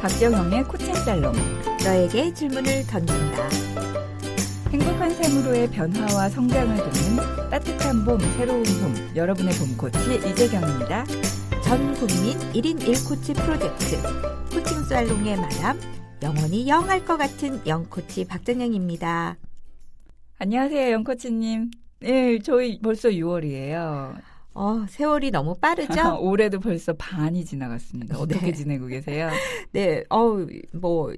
박정영의 코칭 살롱. 너에게 질문을 던진다. 행복한 삶으로의 변화와 성장을 돕는 따뜻한 봄, 새로운 봄. 여러분의 봄 코치 이재경입니다. 전 국민 1인 1코치 프로젝트 코칭 살롱의 마담 영원히 영할 것 같은 영코치 박정영입니다. 안녕하세요, 영 코치님. 네, 저희 벌써 6월이에요. 어, 세월이 너무 빠르죠? 올해도 벌써 반이 지나갔습니다. 어떻게 네. 지내고 계세요? 네, 어, 뭐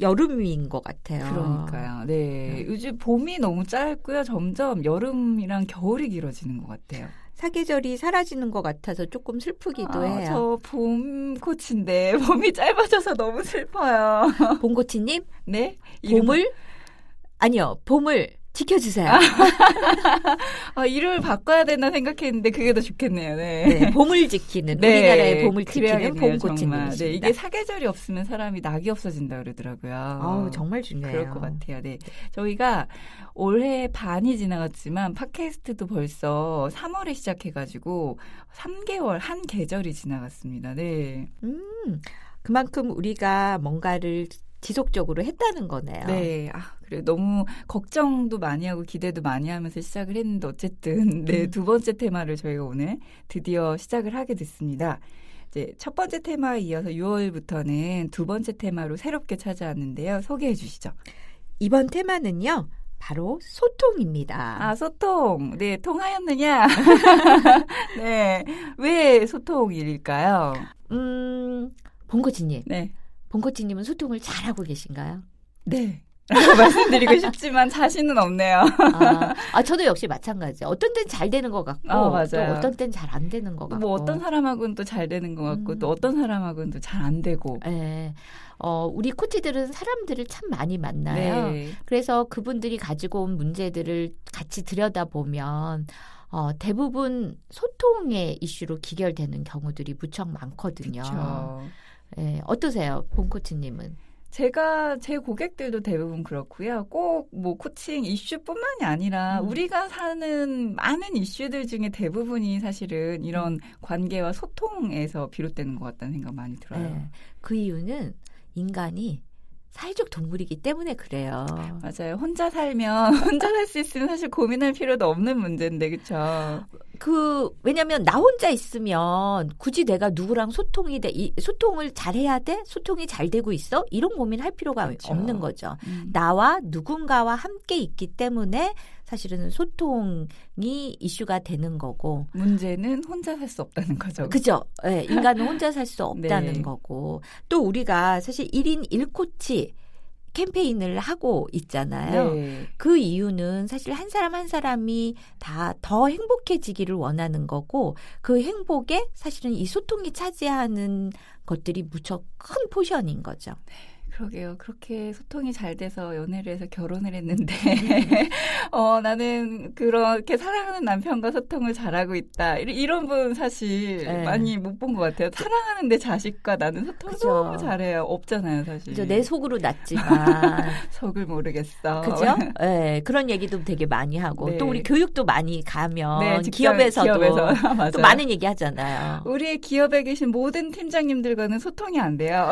여름인 것 같아요. 그러니까요. 네. 요즘 봄이 너무 짧고요. 점점 여름이랑 겨울이 길어지는 것 같아요. 사계절이 사라지는 것 같아서 조금 슬프기도 아, 해요. 저봄 코치인데 봄이 짧아져서 너무 슬퍼요. 봄코치님, 네? 이름- 봄을 아니요, 봄을 지켜주세요. 아, 이름을 바꿔야 되나 생각했는데 그게 더 좋겠네요. 네. 네, 봄을 지키는 네, 우리나라의 봄을 지키는. 봄코치님이십니다. 네, 이게 사계절이 없으면 사람이 낙이 없어진다 그러더라고요. 아우 정말 중요해요. 그럴 것 같아요. 네. 저희가 올해 반이 지나갔지만 팟캐스트도 벌써 3월에 시작해가지고 3개월 한 계절이 지나갔습니다. 네. 음, 그만큼 우리가 뭔가를 지속적으로 했다는 거네요. 네. 아, 그래. 너무 걱정도 많이 하고 기대도 많이 하면서 시작을 했는데 어쨌든 네, 음. 두 번째 테마를 저희가 오늘 드디어 시작을 하게 됐습니다. 이제 첫 번째 테마에 이어서 6월부터는 두 번째 테마로 새롭게 찾아왔는데요. 소개해 주시죠. 이번 테마는요, 바로 소통입니다. 아, 소통. 네, 통하였느냐? 네. 왜 소통일까요? 음, 본코치님, 네. 본코치님은 소통을 잘하고 계신가요? 네. 라고 말씀드리고 싶지만 자신은 없네요. 아, 아, 저도 역시 마찬가지. 어떤 땐 잘 되는 것 같고, 아, 맞아요. 또 어떤 땐 잘 안 되는 것 같고. 뭐 어떤 사람하고는 또 잘 되는 것 같고 음. 또 어떤 사람하고는 또 잘 안 되고. 예. 어, 우리 코치들은 사람들을 참 많이 만나요. 네. 그래서 그분들이 가지고 온 문제들을 같이 들여다보면 어, 대부분 소통의 이슈로 기결되는 경우들이 무척 많거든요. 그렇죠. 예, 어떠세요, 본코치님은? 제가 제 고객들도 대부분 그렇고요. 꼭 뭐 코칭 이슈뿐만이 아니라 음. 우리가 사는 많은 이슈들 중에 대부분이 사실은 이런 관계와 소통에서 비롯되는 것 같다는 생각 많이 들어요. 예, 그 이유는 인간이 사회적 동물이기 때문에 그래요. 맞아요. 혼자 살면 혼자 살 수 있으면 사실 고민할 필요도 없는 문제인데 그렇죠. 그 왜냐면 나 혼자 있으면 굳이 내가 누구랑 소통이 돼 이, 소통을 잘 해야 돼 소통이 잘 되고 있어 이런 고민할 필요가 그렇죠. 없는 거죠. 음. 나와 누군가와 함께 있기 때문에 사실은 소통이 이슈가 되는 거고. 문제는 혼자 살 수 없다는 거죠. 그죠? 예, 인간은 혼자 살 수 없다는 네. 거고. 또 우리가 사실 1인 1코치 캠페인을 하고 있잖아요. 네. 그 이유는 사실 한 사람 한 사람이 다 더 행복해지기를 원하는 거고 그 행복에 사실은 이 소통이 차지하는 것들이 무척 큰 포션인 거죠. 그러게요. 그렇게 소통이 잘 돼서 연애를 해서 결혼을 했는데, 어, 나는 그렇게 사랑하는 남편과 소통을 잘하고 있다. 이- 이런 분 사실 네. 많이 못 본 것 같아요. 사랑하는데 자식과 나는 소통을 그죠. 너무 잘해요. 없잖아요, 사실. 그죠? 내 속으로 났지만. 속을 모르겠어. 그죠? 예, 그런 얘기도 되게 많이 하고 네. 또 우리 교육도 많이 가면 네, 직장- 기업에서도 기업에서. 또 많은 얘기 하잖아요. 우리 기업에 계신 모든 팀장님들과는 소통이 안 돼요.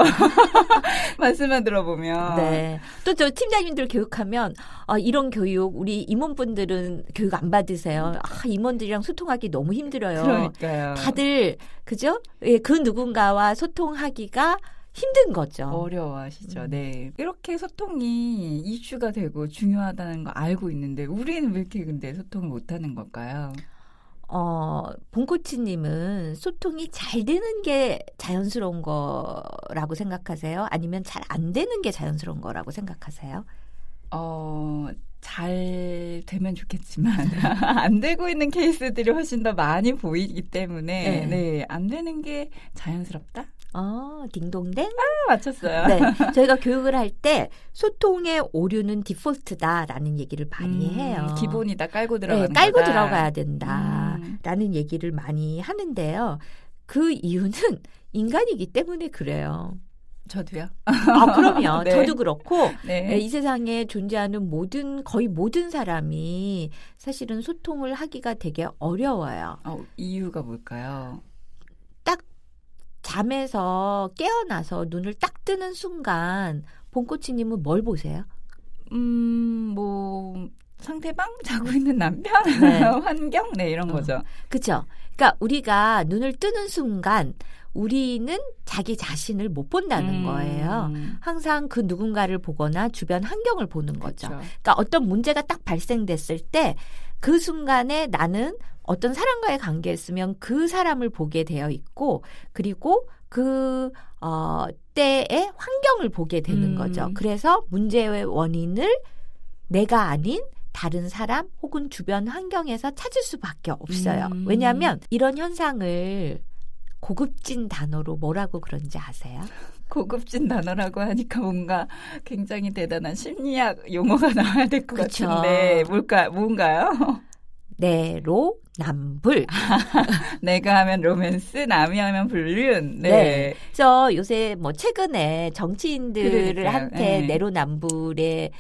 말씀 만 들어보면. 네. 또 저 팀장님들 교육하면 아, 이런 교육 우리 임원분들은 교육 안 받으세요. 아, 임원들이랑 소통하기 너무 힘들어요. 그러니까요. 다들 그죠? 예, 그 누군가와 소통하기가 힘든 거죠. 어려워하시죠. 음. 네. 이렇게 소통이 이슈가 되고 중요하다는 거 알고 있는데 우리는 왜 이렇게 근데 소통을 못 하는 걸까요? 어, 본코치님은 소통이 잘 되는 게 자연스러운 거라고 생각하세요? 아니면 잘 안 되는 게 자연스러운 거라고 생각하세요? 어, 잘 되면 좋겠지만 안 되고 있는 케이스들이 훨씬 더 많이 보이기 때문에 네. 네, 안 되는 게 자연스럽다? 어, 딩동댕? 아, 맞췄어요. 네. 저희가 교육을 할 때 소통의 오류는 디폴트다라는 얘기를 많이 음, 해요. 기본이다 깔고 들어가는 네, 깔고 거다. 들어가야 된다라는 음. 얘기를 많이 하는데요. 그 이유는 인간이기 때문에 그래요. 저도요. 아, 그럼요. 네. 저도 그렇고 네. 네, 이 세상에 존재하는 모든 거의 모든 사람이 사실은 소통을 하기가 되게 어려워요. 어, 이유가 뭘까요? 잠에서 깨어나서 눈을 딱 뜨는 순간 봉꼬치님은 뭘 보세요? 음, 뭐 상대방 자고 있는 남편, 네. 환경, 네 이런 어. 거죠. 그죠? 그러니까 우리가 눈을 뜨는 순간 우리는 자기 자신을 못 본다는 음, 거예요. 항상 그 누군가를 보거나 주변 환경을 보는 거죠. 그렇죠. 그러니까 어떤 문제가 딱 발생됐을 때 그 순간에 나는 어떤 사람과의 관계였으면 그 사람을 보게 되어 있고 그리고 그 어, 때의 환경을 보게 되는 음. 거죠. 그래서 문제의 원인을 내가 아닌 다른 사람 혹은 주변 환경에서 찾을 수밖에 없어요. 음. 왜냐하면 이런 현상을 고급진 단어로 뭐라고 그런지 아세요? 고급진 단어라고 하니까 뭔가 굉장히 대단한 심리학 용어가 나와야 될 것. 같은데 뭘까 뭔가요? 내로 남불. 내가 하면 로맨스, 남이 하면 불륜. 네. 네. 그래서 요새 뭐 최근에 정치인들한테. 네. 내로남불에 에,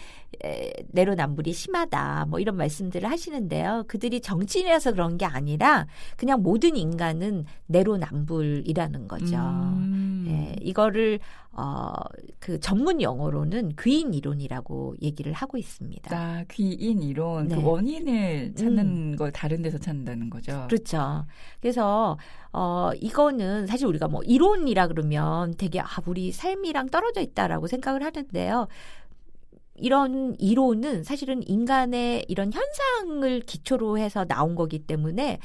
내로남불이 심하다 뭐 이런 말씀들을 하시는데요. 그들이 정치인이라서 그런 게 아니라 그냥 모든 인간은 내로남불이라는 거죠. 음. 예, 이거를 어, 그 전문 용어로는 귀인 이론이라고 얘기를 하고 있습니다. 나 귀인 이론 네. 그 원인을 찾는 걸 다른 데서 찾는다는 거죠. 그렇죠. 그래서 어 이거는 사실 우리가 뭐 이론이라 그러면 되게 아 우리 삶이랑 떨어져 있다라고 생각을 하는데요. 이런 이론은 사실은 인간의 이런 현상을 기초로 해서 나온 거기 때문에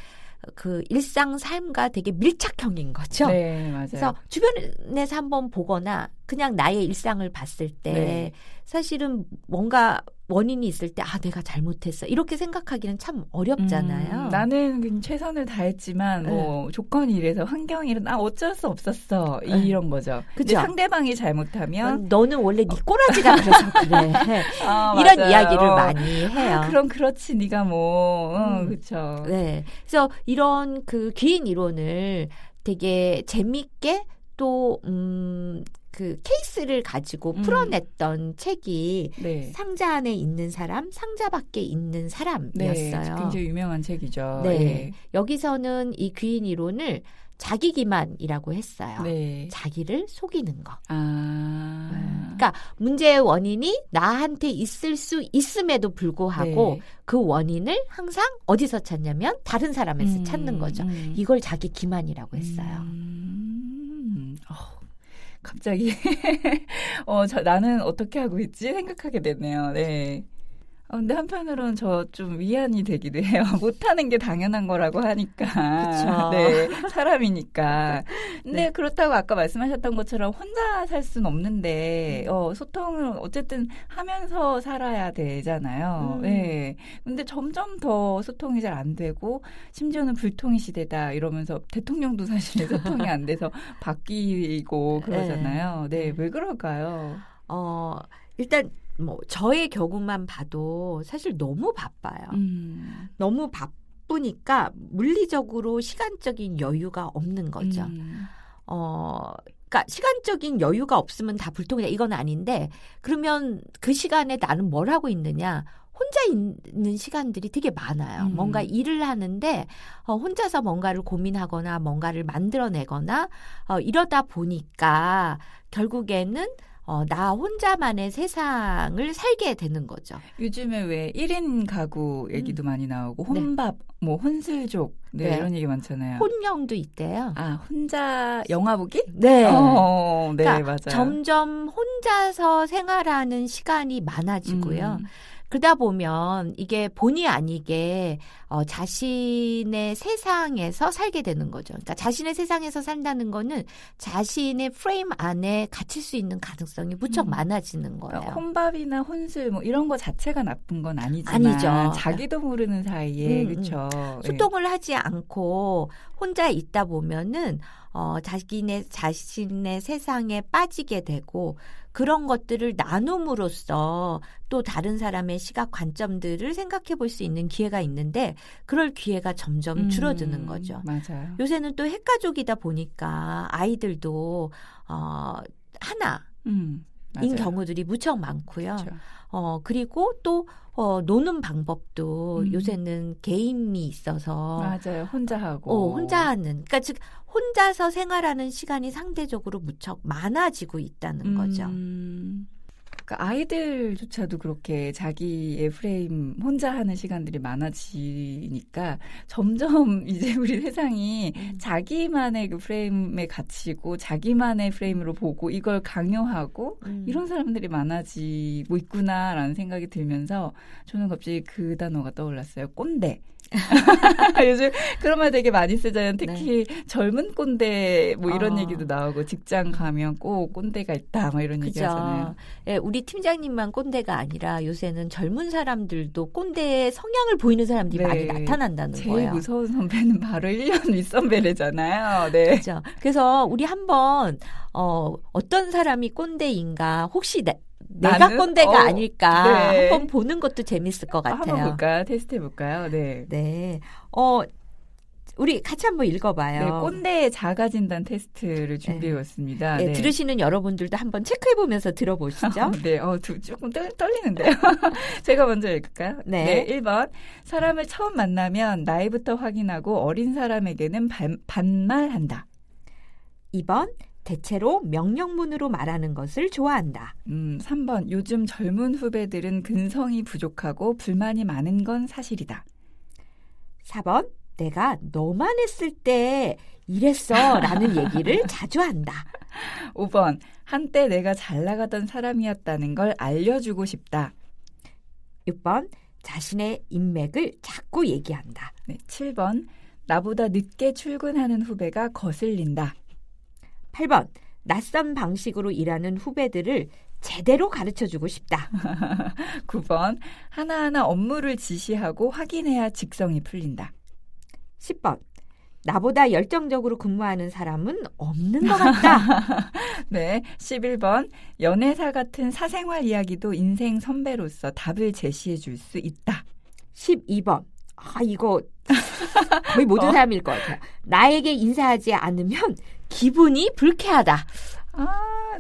그 일상 삶과 되게 밀착형인 거죠. 네, 맞아요. 그래서 주변에서 한번 보거나 그냥 나의 일상을 봤을 때 네. 사실은 뭔가 원인이 있을 때 아 내가 잘못했어 이렇게 생각하기는 참 어렵잖아요. 음, 나는 최선을 다했지만 뭐 조건이 이래서 환경이 이래 나 어쩔 수 없었어 네. 이런 거죠. 그죠. 상대방이 잘못하면 너는 원래 네 꼬라지가 그래서 그래. 아, 이런 맞아요. 이야기를 많이 해요. 아, 그럼 그렇지 네가 뭐 어, 음. 그렇죠. 네. 그래서 이런 그 귀인 이론을 되게 재밌게 또, 음, 그 케이스를 가지고 음. 풀어냈던 책이 네. 상자 안에 있는 사람, 상자 밖에 있는 네, 사람이었어요. 굉장히 유명한 책이죠. 네. 예. 여기서는 이 귀인 이론을 자기 기만이라고 했어요. 네. 자기를 속이는 거. 아. 그러니까 문제의 원인이 나한테 있을 수 있음에도 불구하고 네. 그 원인을 항상 어디서 찾냐면 다른 사람에서 음, 찾는 거죠. 음. 이걸 자기 기만이라고 했어요. 음, 어, 갑자기 어, 저, 나는 어떻게 하고 있지 생각하게 되네요. 네. 어, 근데 한편으로는 저 좀 위안이 되기도 해요. 못하는 게 당연한 거라고 하니까. 그쵸. 네. 사람이니까. 근데 네. 그렇다고 아까 말씀하셨던 것처럼 혼자 살 수는 없는데, 음. 어, 소통을 어쨌든 하면서 살아야 되잖아요. 음. 네. 근데 점점 더 소통이 잘 안 되고, 심지어는 불통의 시대다 이러면서 대통령도 사실 소통이 안 돼서 바뀌고 그러잖아요. 네. 네. 왜 그럴까요? 어, 일단 뭐 저의 경우만 봐도 사실 너무 바빠요. 음. 너무 바쁘니까 물리적으로 시간적인 여유가 없는 거죠. 음. 어, 그러니까 시간적인 여유가 없으면 다 불통이다 이건 아닌데 그러면 그 시간에 나는 뭘 하고 있느냐? 혼자 있는 시간들이 되게 많아요. 음. 뭔가 일을 하는데 어, 혼자서 뭔가를 고민하거나 뭔가를 만들어내거나 어, 이러다 보니까 결국에는 어, 나 혼자만의 세상을 살게 되는 거죠. 요즘에 왜 1인 가구 얘기도 많이 나오고 혼밥, 뭐 혼술족 네, 네. 이런 얘기 많잖아요. 혼영도 있대요. 아, 혼자 영화 보기? 네. 어, 네, 그러니까 맞아요. 점점 혼자서 생활하는 시간이 많아지고요. 음. 그러다 보면 이게 본의 아니게 어, 자신의 세상에서 살게 되는 거죠. 그러니까 자신의 세상에서 산다는 거는 자신의 프레임 안에 갇힐 수 있는 가능성이 무척 음. 많아지는 거예요. 혼밥이나 혼술 뭐 이런 거 자체가 나쁜 건 아니지만 아니죠. 자기도 모르는 사이에 음, 음. 그렇죠. 소통을 하지 않고 혼자 있다 보면은 어 자기네 자신의 세상에 빠지게 되고 그런 것들을 나눔으로써 또 다른 사람의 시각 관점들을 생각해 볼 수 있는 기회가 있는데 그럴 기회가 점점 음, 줄어드는 거죠. 맞아요. 요새는 또 핵가족이다 보니까 아이들도 어 하나 음. 맞아요. 경우들이 무척 많고요. 그렇죠. 어, 그리고 또, 어, 노는 방법도 음. 요새는 게임이 있어서 맞아요. 혼자 하고. 어, 혼자 하는, 그러니까 즉, 혼자서 생활하는 시간이 상대적으로 무척 많아지고 있다는 거죠. 음, 그러니까 아이들조차도 그렇게 자기의 프레임 혼자 하는 시간들이 많아지니까 점점 이제 우리 세상이 음. 자기만의 그 프레임에 갇히고 자기만의 프레임으로 보고 이걸 강요하고 음. 이런 사람들이 많아지고 있구나라는 생각이 들면서 저는 갑자기 그 단어가 떠올랐어요. 꼰대. 요즘 그런 말 되게 많이 쓰잖아요. 특히 젊은 꼰대 뭐 이런 네. 어. 얘기도 나오고 직장 가면 꼭 꼰대가 있다 막 이런 얘기 하잖아요. 예, 우리 팀장님만 꼰대가 아니라 요새는 젊은 사람들도 꼰대의 성향을 보이는 사람들이 네. 많이 나타난다는 제일 거예요. 무서운 선배는 바로 1년 윗선배래잖아요. 네. 그죠. 그래서 우리 한번 어, 어떤 사람이 꼰대인가 혹시 내, 내가 나는? 꼰대가 어, 아닐까 네. 한번 보는 것도 재밌을 것 한번 같아요. 볼까요? 테스트 해볼까요? 네. 네. 어, 우리 같이 한번 읽어봐요. 네, 꼰대의 자가진단 테스트를 준비해왔습니다. 네, 들으시는 여러분들도 한번 체크해보면서 들어보시죠. 네, 어, 두, 조금 떨, 떨리는데요. 제가 먼저 읽을까요? 네. 1번. 사람을 처음 만나면 나이부터 확인하고 어린 사람에게는 반, 반말한다. 2번, 대체로 명령문으로 말하는 것을 좋아한다. 음, 3번. 요즘 젊은 후배들은 근성이 부족하고 불만이 많은 건 사실이다. 4번, 내가 너만 했을 때 이랬어 라는 얘기를 자주 한다. 5번. 한때 내가 잘 나가던 사람이었다는 걸 알려주고 싶다. 6번, 자신의 인맥을 자꾸 얘기한다. 네, 7번. 나보다 늦게 출근하는 후배가 거슬린다. 8번, 낯선 방식으로 일하는 후배들을 제대로 가르쳐 주고 싶다. 9번. 하나하나 업무를 지시하고 확인해야 직성이 풀린다. 10번, 나보다 열정적으로 근무하는 사람은 없는 것 같다. 네. 11번. 연애사 같은 사생활 이야기도 인생 선배로서 답을 제시해 줄 수 있다. 12번, 아, 이거 거의 모든 어? 사람일 것 같아요. 나에게 인사하지 않으면 기분이 불쾌하다. 아,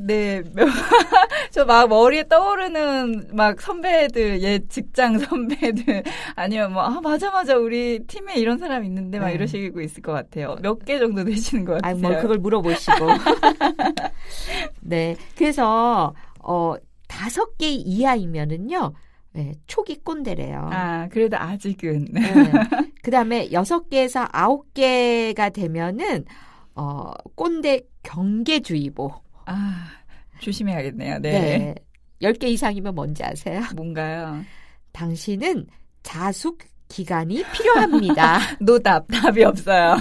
네. 저 막 머리에 떠오르는 막 선배들, 옛 직장 선배들, 아니면 뭐, 아, 맞아, 맞아. 우리 팀에 이런 사람 있는데 막 네. 이러시고 있을 것 같아요. 몇 개 정도 되시는 것 같아요. 뭐, 그걸 물어보시고. 네. 그래서, 어, 다섯 개 이하이면은요, 네, 초기 꼰대래요. 아, 그래도 아직은. 네. 그 다음에 여섯 개에서 아홉 개가 되면은, 어, 꼰대 경계주의보. 아, 조심해야겠네요. 네. 네. 열개 이상이면 뭔지 아세요? 뭔가요? 당신은 자숙 기간이 필요합니다. 노답, 답이 없어요.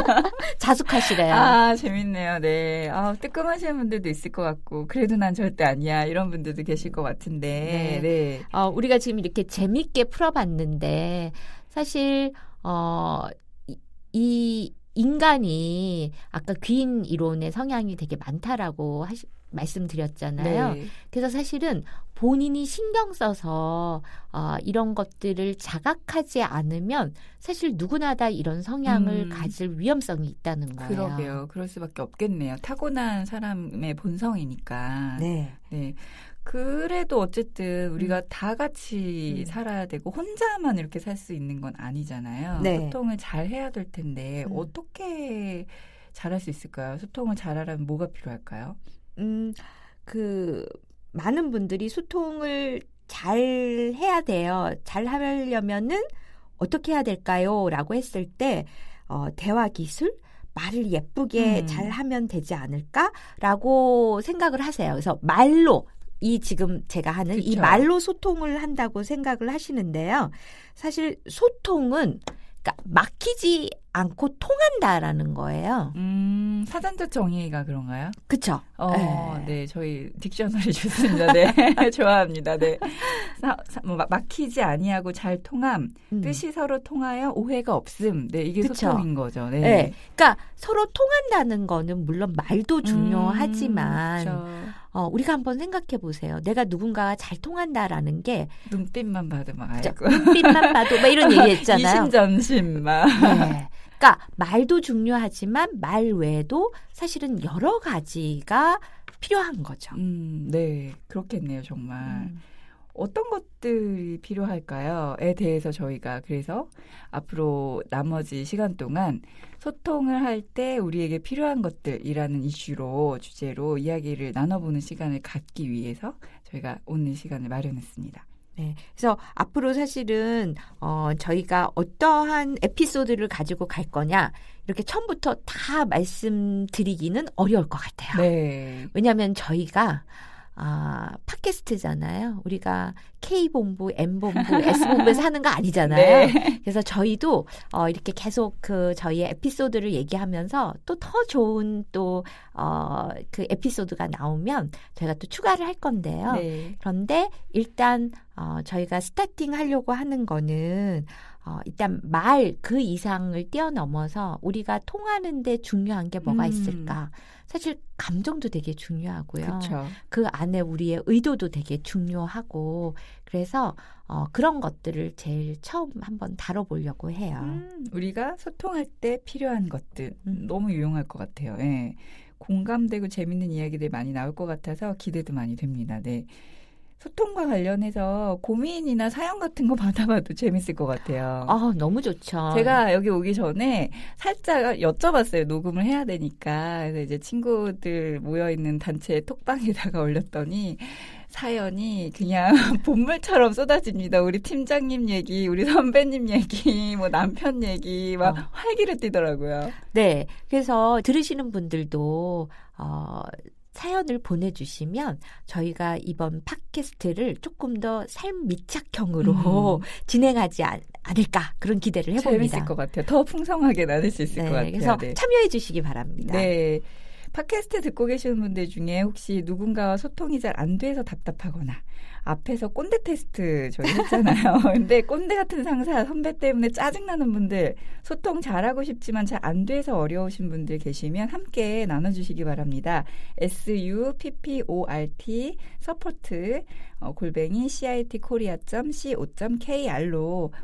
자숙하시래요. 아, 재밌네요. 네. 아, 뜨끔하시는 분들도 있을 것 같고, 그래도 난 절대 아니야. 이런 분들도 계실 것 같은데, 네. 어, 우리가 지금 이렇게 재밌게 풀어봤는데, 사실, 어, 이, 이 인간이 아까 귀인 이론의 성향이 되게 많다라고 하시, 말씀드렸잖아요. 네. 그래서 사실은 본인이 신경 써서 어, 이런 것들을 자각하지 않으면 사실 누구나 다 이런 성향을 음. 가질 위험성이 있다는 거예요. 그러게요. 그럴 수밖에 없겠네요. 타고난 사람의 본성이니까. 네. 네. 그래도 어쨌든 우리가 음. 다 같이 음. 살아야 되고 혼자만 이렇게 살 수 있는 건 아니잖아요. 네. 소통을 잘 해야 될 텐데 음. 어떻게 잘할 수 있을까요? 소통을 잘하려면 뭐가 필요할까요? 음, 그, 많은 분들이 소통을 잘 해야 돼요. 잘 하려면은 어떻게 해야 될까요? 라고 했을 때, 어, 대화 기술? 말을 예쁘게 음. 잘 하면 되지 않을까? 라고 생각을 하세요. 그래서 말로, 이 지금 제가 하는 이 그쵸. 말로 소통을 한다고 생각을 하시는데요. 사실 소통은 그러니까 막히지 않고 통한다라는 거예요. 음, 사전적 정의가 그런가요? 그쵸? 어, 네. 네, 저희 딕셔너리 좋습니다. 네, 좋아합니다. 네, 사, 사, 뭐, 막- 막히지 아니하고 잘 통함, 음. 뜻이 서로 통하여 오해가 없음. 네, 이게 그쵸. 소통인 거죠. 네, 네. 그러니까 서로 통한다는 거는 물론 말도 음, 중요하지만 그쵸. 어, 우리가 한번 생각해 보세요. 내가 누군가와 잘 통한다라는 게 눈빛만 봐도 막 알고. 눈빛만 봐도 막 이런 얘기 했잖아요. 이심전심 막. 네. 그러니까 말도 중요하지만 말 외에도 사실은 여러 가지가 필요한 거죠. 음, 네. 그렇겠네요, 정말. 음. 어떤 것들이 필요할까요?에 대해서 저희가 그래서 앞으로 나머지 시간 동안 소통을 할 때 우리에게 필요한 것들이라는 이슈로 주제로 이야기를 나눠보는 시간을 갖기 위해서 저희가 오늘 시간을 마련했습니다. 네. 그래서 앞으로 사실은 어 저희가 어떠한 에피소드를 가지고 갈 거냐 이렇게 처음부터 다 말씀드리기는 어려울 것 같아요. 네. 왜냐하면 저희가 아, 팟캐스트잖아요. 우리가 K본부, M본부, S본부에서 하는 거 아니잖아요. 네. 그래서 저희도 어, 이렇게 계속 그 저희의 에피소드를 얘기하면서 또 더 좋은 또, 어, 그 에피소드가 나오면 저희가 또 추가를 할 건데요. 네. 그런데 일단 어, 저희가 스타팅 하려고 하는 거는 어, 일단 말 그 이상을 뛰어넘어서 우리가 통하는데 중요한 게 뭐가 음. 있을까? 사실 감정도 되게 중요하고요. 그렇죠. 그 안에 우리의 의도도 되게 중요하고 그래서 어, 그런 것들을 제일 처음 한번 다뤄보려고 해요. 음, 우리가 소통할 때 필요한 것들 음. 너무 유용할 것 같아요. 예. 공감되고 재밌는 이야기들 많이 나올 것 같아서 기대도 많이 됩니다. 네. 소통과 관련해서 고민이나 사연 같은 거 받아봐도 재밌을 것 같아요. 아 너무 좋죠. 제가 여기 오기 전에 살짝 여쭤봤어요. 녹음을 해야 되니까. 그래서 이제 친구들 모여있는 단체 톡방에다가 올렸더니 사연이 그냥 본물처럼 쏟아집니다. 우리 팀장님 얘기, 우리 선배님 얘기, 뭐 남편 얘기, 막 어. 활기를 띠더라고요. 네. 그래서 들으시는 분들도 어 사연을 보내주시면 저희가 이번 팟캐스트를 조금 더 삶 밀착형으로 음. 진행하지 않, 않을까 그런 기대를 해봅니다. 재밌을 것 같아요. 더 풍성하게 나눌 수 있을 네, 것 같아요. 그래서 네. 참여해 주시기 바랍니다. 네. 팟캐스트 듣고 계시는 분들 중에 혹시 누군가와 소통이 잘 안 돼서 답답하거나 앞에서 꼰대 테스트 저희 했잖아요. 근데 꼰대 같은 상사 선배 때문에 짜증나는 분들 소통 잘하고 싶지만 잘 안 돼서 어려우신 분들 계시면 함께 나눠주시기 바랍니다. S U P P O R T 서포트 어, 골뱅이 CIT 코리아.co.kr로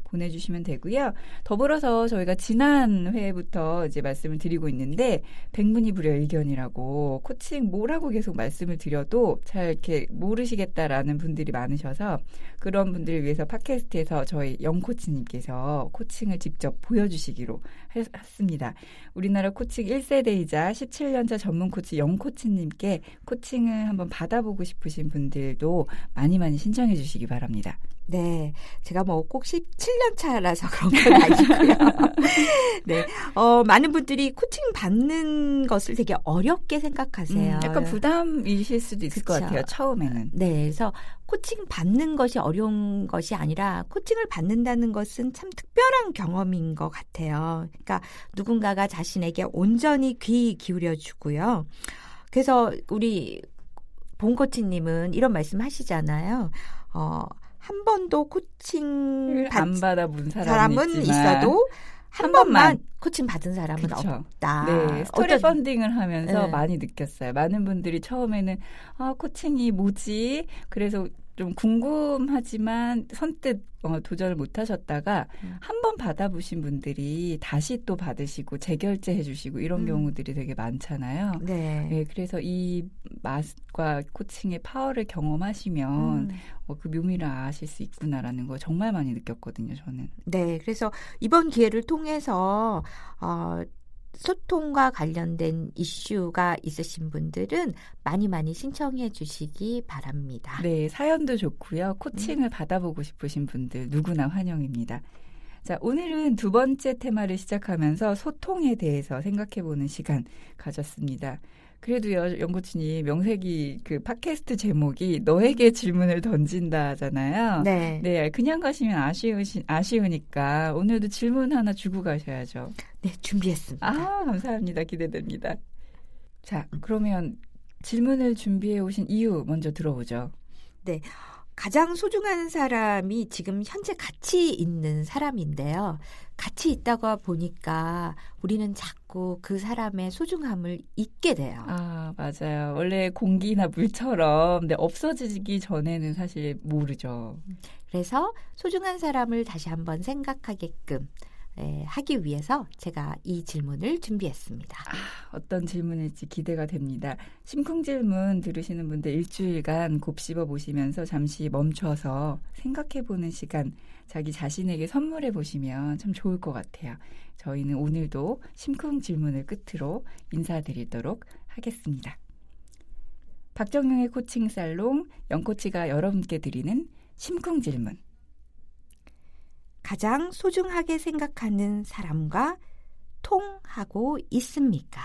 보내주시면 되고요. 더불어서 저희가 지난 회부터 이제 말씀을 드리고 있는데 백문이 불여 의견이라고 코칭 뭐라고 계속 말씀을 드려도 잘 이렇게 모르시겠다라는 분들이 많으셔서 그런 분들을 위해서 팟캐스트에서 저희 영 코치님께서 코칭을 직접 보여주시기로 했- 했습니다. 우리나라 코칭 1세대이자 17년차 전문 코치 영 코치님께 코칭을 한번 받아보고 싶으신 분들도 많이 많이 신청해 주시기 바랍니다. 네, 제가 뭐 꼭 17년 차라서 그런 건 아니고요. 네, 어, 많은 분들이 코칭 받는 것을 되게 어렵게 생각하세요. 음, 약간 부담이실 수도 있을 것 그쵸. 같아요. 처음에는. 네, 그래서 코칭 받는 것이 어려운 것이 아니라 코칭을 받는다는 것은 참 특별한 경험인 것 같아요. 그러니까 누군가가 자신에게 온전히 귀 기울여 주고요. 그래서 우리 본코치님은 이런 말씀 하시잖아요. 어, 한 번도 코칭 받, 안 받아본 사람은, 사람은 있어도 한 한 번만 번만 코칭 받은 사람은 그쵸. 없다. 네, 스토리 어떤- 펀딩을 하면서 네. 많이 느꼈어요. 많은 분들이 처음에는 아 코칭이 뭐지? 그래서 좀 궁금하지만 선뜻 어, 도전을 못 하셨다가 음. 한번 받아보신 분들이 다시 또 받으시고 재결제해 주시고 이런 음. 경우들이 되게 많잖아요. 네. 네, 그래서 이 맛과 코칭의 파워를 경험하시면 음. 어, 그 묘미를 아실 수 있구나라는 거 정말 많이 느꼈거든요, 저는. 네, 그래서 이번 기회를 통해서 어, 소통과 관련된 이슈가 있으신 분들은 많이 많이 신청해 주시기 바랍니다. 네, 사연도 좋고요. 코칭을 받아보고 싶으신 분들 누구나 환영입니다. 자, 오늘은 두 번째 테마를 시작하면서 소통에 대해서 생각해 보는 시간 가졌습니다. 그래도요, 연구치님 명색이 그 팟캐스트 제목이 너에게 질문을 던진다잖아요. 네. 네, 그냥 가시면 아쉬우시, 아쉬우니까 오늘도 질문 하나 주고 가셔야죠. 네, 준비했습니다. 아, 감사합니다. 기대됩니다. 자, 그러면 질문을 준비해 오신 이유 먼저 들어보죠. 가장 소중한 사람이 지금 현재 같이 있는 사람인데요. 같이 있다가 보니까 우리는 자꾸 그 사람의 소중함을 잊게 돼요. 아, 맞아요. 원래 공기나 물처럼 네, 없어지기 전에는 사실 모르죠. 그래서 소중한 사람을 다시 한번 생각하게끔 예, 하기 위해서 제가 이 질문을 준비했습니다. 어떤 질문일지 기대가 됩니다. 심쿵 질문 들으시는 분들 일주일간 곱씹어 보시면서 잠시 멈춰서 생각해 보는 시간 자기 자신에게 선물해 보시면 참 좋을 것 같아요. 저희는 오늘도 심쿵 질문을 끝으로 인사드리도록 하겠습니다. 박정영의 코칭 살롱 영코치가 여러분께 드리는 심쿵 질문. 가장 소중하게 생각하는 사람과 통하고 있습니까?